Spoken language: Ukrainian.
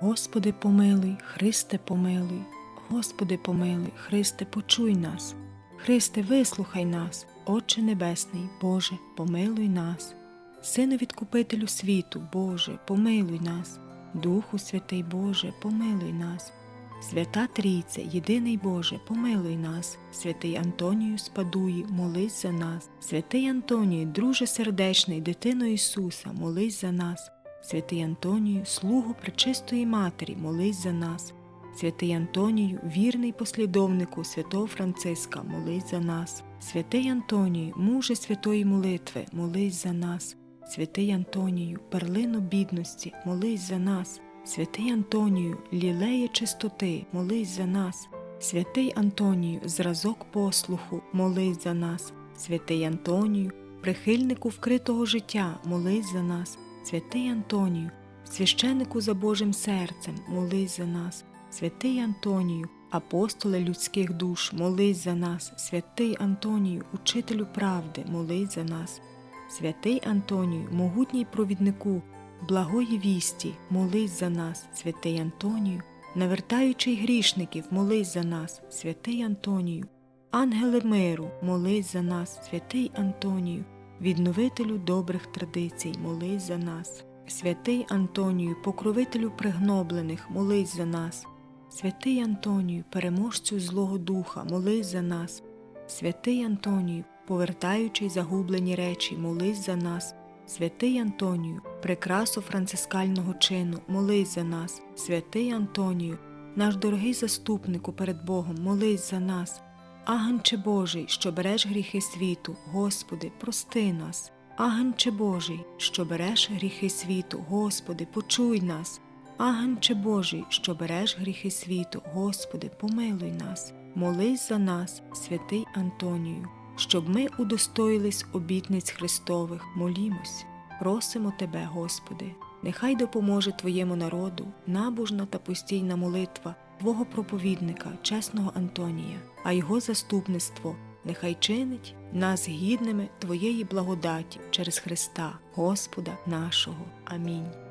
Господи, помилуй, Христе, помилуй, Господи, помилуй, Христе, почуй нас. Христе, вислухай нас, Отче Небесний, Боже, помилуй нас. Сину відкупителю світу, Боже, помилуй нас. Духу Святий Боже, помилуй нас. Свята Трійце, єдиний Боже, помилуй нас. Святий Антонію Спадуї, молись за нас. Святий Антонію, друже сердечний, дитино Ісуса, молись за нас. Святий Антонію, слугу Пречистої Матері, молись за нас. Святий Антонію, вірний послідовнику святого Франциска, молись за нас. Святий Антонію, муже святої молитви, молись за нас. Святий Антонію, перлину бідності, молись за нас. Святий Антонію, лілеє чистоти, молись за нас. Святий Антонію, зразок послуху, молись за нас. Святий Антонію, прихильнику вкритого життя, молись за нас. Святий Антонію, священику за Божим серцем, молись за нас. Святий Антонію, апостоле людських душ, молись за нас. Святий Антонію, учителю правди, молись за нас. Святий Антонію, могутній провіднику, благої вісті, молись за нас, святий Антонію, навертаючий грішників, молись за нас, святий Антонію, ангели миру, молись за нас, святий Антонію, відновителю добрих традицій, молись за нас, святий Антонію, покровителю пригноблених, молись за нас, святий Антонію, переможцю злого духа, молись за нас, святий Антонію, повертаючий загублені речі, молись за нас. Святий Антонію, прикрасу францискального чину, молись за нас, святий Антонію, наш дорогий заступнику перед Богом, молись за нас. Агнче Божий, що береш гріхи світу, Господи, прости нас. Агнче Божий, що береш гріхи світу, Господи, почуй нас. Агнче Божий, що береш гріхи світу, Господи, помилуй нас. Молись за нас, святий Антонію щоб ми удостоїлись обітниць Христових, молімось, просимо Тебе, Господи, нехай допоможе Твоєму народу набожна та постійна молитва Твого проповідника, чесного Антонія, а його заступництво нехай чинить нас гідними Твоєї благодаті через Христа, Господа нашого. Амінь.